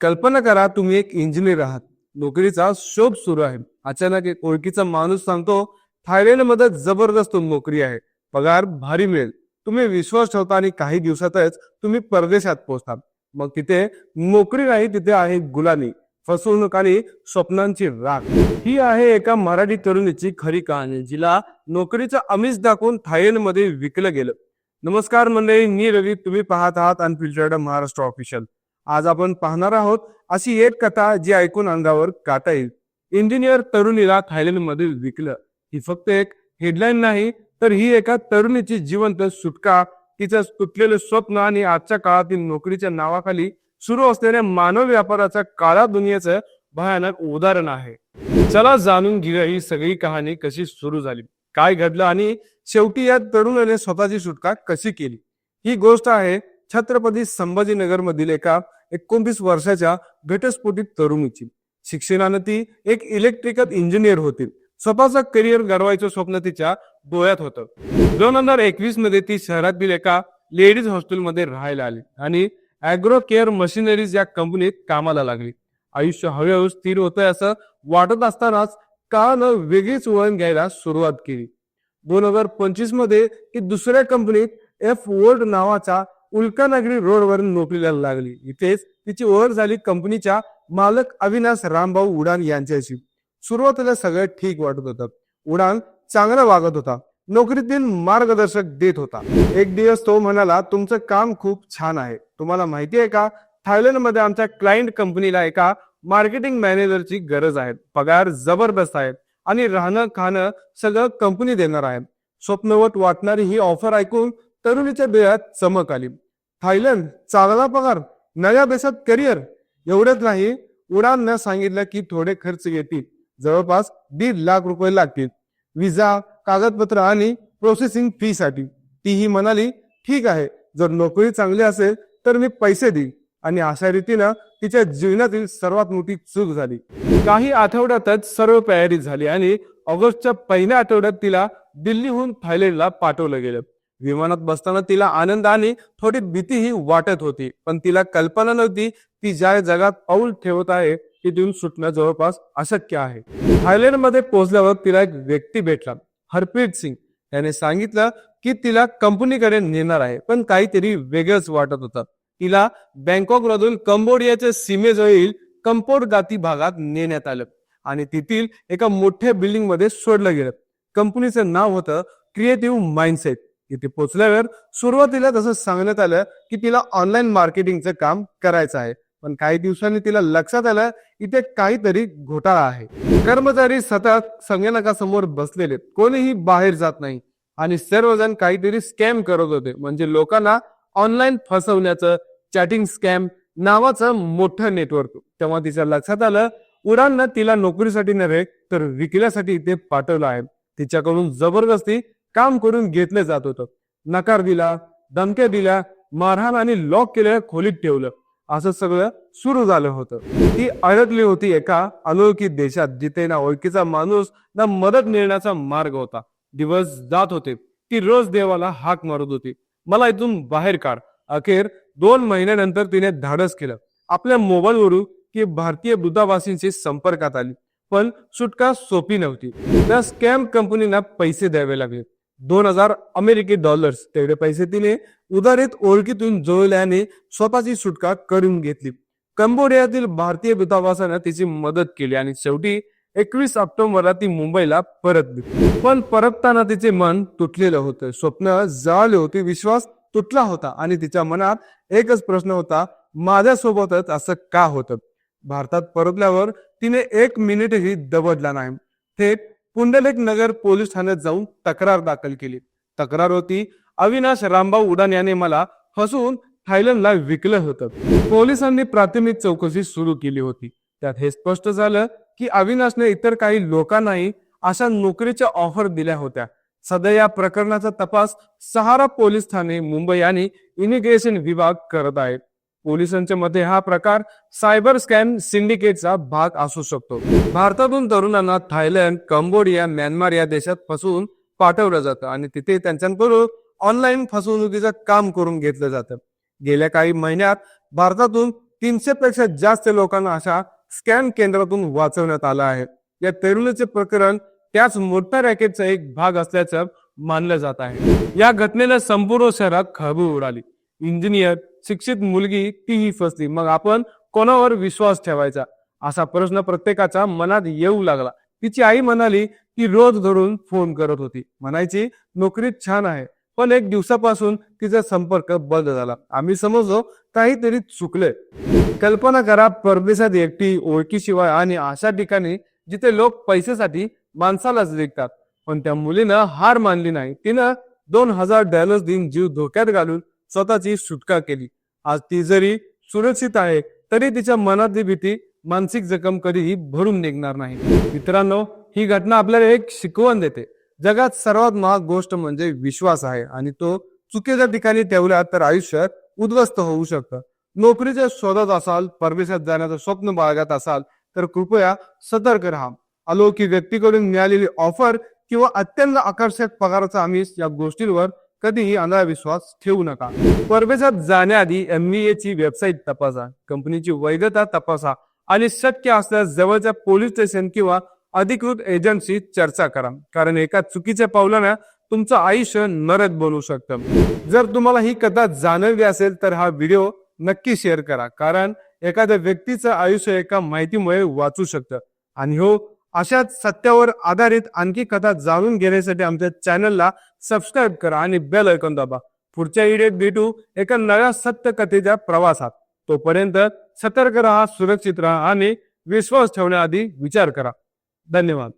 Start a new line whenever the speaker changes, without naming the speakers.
कल्पना करा तुम्ही एक इंजिनियर आहात. नोकरीचा शोध सुरू आहे. अचानक एक ओळखीचा माणूस सांगतो थायलंडमध्ये जबरदस्त नोकरी आहे. पगार भारी मिळेल. तुम्ही विश्वास ठेवता आणि काही दिवसातच तुम्ही परदेशात पोहोचता. मग तिथे नोकरी नाही तिथे आहे गुलामी फसवणूक आणि स्वप्नांची राख. ही आहे एका मराठी तरुणीची खरी कहाणी जिला नोकरीचं अमिष दाखवून थायलंडमध्ये विकलं गेलं. नमस्कार मंडळी मी रवी. तुम्ही पाहत आहात अनफिल्टर्ड महाराष्ट्र ऑफिशियल आज आपण पाहणार आहोत अशी एक कथा जी ऐकून अंगावर काता येईल. इंजिनियर तरुणीला थायलंडमध्ये विकलं. ही फक्त एक हेडलाईन नाही तर ही एका तरुणीची जिवंत सुटका. तिचं तुटलेलं स्वप्न आणि आजच्या काळातील नोकरीच्या नावाखाली सुरू असलेल्या मानव व्यापाराच्या काळा दुनियेचं भयानक उदाहरण आहे. चला जाणून घेऊया ही सगळी कहाणी कशी सुरू झाली काय घडलं आणि शेवटी या तरुणाने स्वतःची सुटका कशी केली. ही गोष्ट आहे छत्रपती संभाजीनगर मधील एका एकोणतीस वर्षाच्या घटस्फोटीत तरुणीची. शिक्षणानं ती एक इलेक्ट्रिकल इंजिनियर होती. स्वतःचं करिअर घडवायचं स्वप्न तिच्या डोळ्यात होतं. दोन हजार एकवीसमध्ये ती शहरातील एका लेडीज हॉस्टेलमध्ये राहायला आली आणि अॅग्रो केअर मशिनरीज या कंपनीत कामाला लागली. आयुष्य हळूहळू स्थिर होतंय असं वाटत असतानाच काळानं वेगळीच वळण घ्यायला सुरुवात केली. दोन हजार पंचवीसमध्ये ती दुसऱ्या कंपनीत एफ वर्ल्ड नावाचा उल्कानगरी रोडवरून नोकरीला लागली. इथेच तिची ओळख झाली कंपनीच्या मालक अविनाश रामभाऊ उडान यांच्याशी. सुरुवातीला सगळं ठीक वाटत होतं. उडान चांगला वागत होता. नोकरीतील मार्गदर्शक देत होता. एक दिवस तो म्हणाला तुमचं काम खूप छान आहे. तुम्हाला माहिती आहे का? थायलंडमध्ये आमच्या क्लायंट कंपनीला एका मार्केटिंग मॅनेजरची गरज आहे. पगार जबरदस्त आहे आणि राहणं खाणं सगळं कंपनी देणार आहे. स्वप्नवत वाटणारी ही ऑफर ऐकून तरुणीच्या देहात चमक आली. थायलंड चांगला पगार नव्या देशात करिअर. एवढंच नाही उडाननं सांगितलं की थोडे खर्च येतील. जवळपास दीड लाख रुपये लागतील. विजा कागदपत्र आणि प्रोसेसिंग फी साठी. तीही म्हणाली ठीक आहे जर नोकरी चांगली असेल तर मी पैसे देईन. आणि अशा रीतीनं तिच्या जीवनातील सर्वात मोठी चूक झाली. काही आठवड्यातच सर्व तयारी झाली आणि ऑगस्टच्या पहिल्या आठवड्यात तिला दिल्लीहून थायलंडला पाठवलं गेलं. विमानात बसताना तिला आनंद आणि थोडी भीतीही वाटत होती. पण तिला कल्पना नव्हती ती ज्या जगात पाऊल ठेवत आहे तिथून सुटणं जवळपास अशक्य आहे. थायलंडमध्ये पोहोचल्यावर तिला एक व्यक्ती भेटला हरप्रीत सिंग. त्याने सांगितलं की तिला कंपनीकडे नेणार आहे पण काहीतरी वेगळंच वाटत होतं. तिला बँकॉक मधून कंबोडियाच्या सीमेजवळील कंपोड गाती भागात नेण्यात आलं आणि तेथील एका मोठ्या बिल्डिंगमध्ये सोडलं गेलं. कंपनीचं नाव होतं क्रिएटिव्ह माइंडसेट. इथे पोहोचल्यावर सुरुवातीला तसं सांगण्यात आलं की तिला ऑनलाईन मार्केटिंगचं काम करायचं आहे. पण काही दिवसांनी तिला लक्षात आलं इथे काहीतरी घोटाळा आहे. कर्मचारी सतत संगणकासमोर बसलेले कोणीही बाहेर जात नाही. आणि सर्वजण काहीतरी स्कॅम करत होते. म्हणजे लोकांना ऑनलाईन फसवण्याचं चॅटिंग स्कॅम नावाचं मोठं नेटवर्क तेव्हा तिच्या लक्षात आलं उडाननं तिला नोकरीसाठी नव्हे तर विकल्यासाठी इथे पाठवलं आहे. तिच्याकडून जबरदस्ती काम करून घेतलं जात होतं. नकार दिला धमक्या दिल्या मारहाण आणि लॉक केलेल्या खोलीत ठेवलं. असं सगळं सुरू झालं होतं. ती अडकली होती एका अनोळखी देशात जिथे ना ओळखीचा माणूस ना मदत मिळण्याचा मार्ग होता. दिवस जात होते. ती रोज देवाला हाक मारत होती. मला इथून बाहेर काढ. अखेर दोन महिन्यानंतर तिने धाडस केलं. आपल्या मोबाईलवरून ती भारतीय दूतावासींशी संपर्कात आली. पण सुटका सोपी नव्हती. त्या स्कॅम कंपनीना पैसे द्यावे लागले. दोन हजार अमेरिकी डॉलर्स तेवढे पैसे तिने उदारीत ओळखीतून जुळल्याने स्वतःची सुटका करून घेतली. कंबोडियातील भारतीय दूतावासानं तिची मदत केली आणि शेवटी एकवीस ऑक्टोबरला ती मुंबईला परतली पण परतताना तिचे मन तुटलेलं होतं. स्वप्न जळाले होते. विश्वास तुटला होता आणि तिच्या मनात एकच प्रश्न होता माझ्यासोबतच असं का होतं? भारतात परतल्यावर तिने एक मिनिटही दबडला नाही. थेट पुंडलेक नगर पोलीस ठाण्यात जाऊन तक्रार दाखल केली. तक्रार होती अविनाश रामभाऊ उडान याने मला फसवून थायलंडला विकलं होतं. पोलिसांनी प्राथमिक चौकशी सुरू केली होती. त्यात हे स्पष्ट झालं की अविनाशने इतर काही लोकांनाही अशा नोकरीच्या ऑफर दिल्या होत्या. सध्या या प्रकरणाचा तपास सहारा पोलीस ठाणे मुंबई आणि इमिग्रेशन विभाग करत आहेत पोलिसांच्या मते हा प्रकार सायबर स्कॅम सिंडिकेटचा भाग असू शकतो. भारतातून तरुणांना थायलंड कंबोडिया म्यानमार या देशात फसवून पाठवलं जातं आणि तिथे त्यांच्याकडून ऑनलाईन फसवणुकीचं काम करून घेतलं जातं. गेल्या काही महिन्यात भारतातून तीनशे पेक्षा जास्त लोकांना अशा स्कॅम केंद्रातून वाचवण्यात आलं आहे. या तरुणीचे प्रकरण त्याच मोठ्या रॅकेटचा एक भाग असल्याचं मानलं जात आहे. या घटनेला संपूर्ण शहरात खळबळ उडाली. इंजिनियर शिक्षित मुलगी तीही फसली. मग आपण कोणावर विश्वास ठेवायचा? असा प्रश्न प्रत्येकाच्या मनात येऊ लागला. तिची आई म्हणाली ती रोज धरून फोन करत होती. म्हणायची नोकरी छान आहे पण एक दिवसापासून तिचा संपर्क बंद झाला. आम्ही समजलो काहीतरी चुकलंय. कल्पना करा परदेशात एकटी ओळखीशिवाय आणि अशा ठिकाणी जिथे लोक पैशासाठी माणसालाच विकतात. पण त्या मुलीनं हार मानली नाही. तिनं दोन हजार डॉलर्स देऊन जीव धोक्यात घालून स्वतःची सुटका केली. आज ती जरी सुरक्षित आहे तरी तिच्या मनातली भीती मानसिक जखम कधीही भरून निघणार नाही. मित्रांनो ही घटना आपल्याला एक शिकवण देते. जगात सर्वात महाग गोष्ट म्हणजे विश्वास आहे आणि तो चुकीच्या ठिकाणी ठेवला तर आयुष्यात उद्ध्वस्त होऊ शकतं. नोकरीच्या शोधात असाल परदेशात जाण्याचं स्वप्न बाळगत असाल तर कृपया सतर्क राहा. अलौकिक व्यक्तीकडून मिळालेली ऑफर किंवा अत्यंत आकर्षक पगाराचा आमिष या गोष्टींवर कधीही अंधविश्वास ठेवू नका. परदेशात जाण्याआधी एम ची वेबसाईट तपासा. कंपनीची वैधता तपासा आणि शक्य असल्यास जवळच्या पोलीस स्टेशन किंवा अधिकृत एजन्सी चर्चा करा. कारण एका चुकीच्या पावलानं तुमचं आयुष्य नरद बनवू शकतं. जर तुम्हाला ही कथा जाणवली असेल तर हा व्हिडिओ नक्की शेअर करा. कारण एखाद्या व्यक्तीचं आयुष्य एका माहितीमुळे वाचू शकतं. आणि हो अशाच सत्यावर आधारित आणखी कथा जाणून घेण्यासाठी आमच्या चॅनलला सबस्क्राईब करा आणि बेल ऐकून दाबा. पुढच्या व्हिडिओत भेटू एका नव्या सत्य कथेच्या प्रवासात. तोपर्यंत सतर्क राहा सुरक्षित राहा आणि विश्वास ठेवण्याआधी विचार करा. धन्यवाद.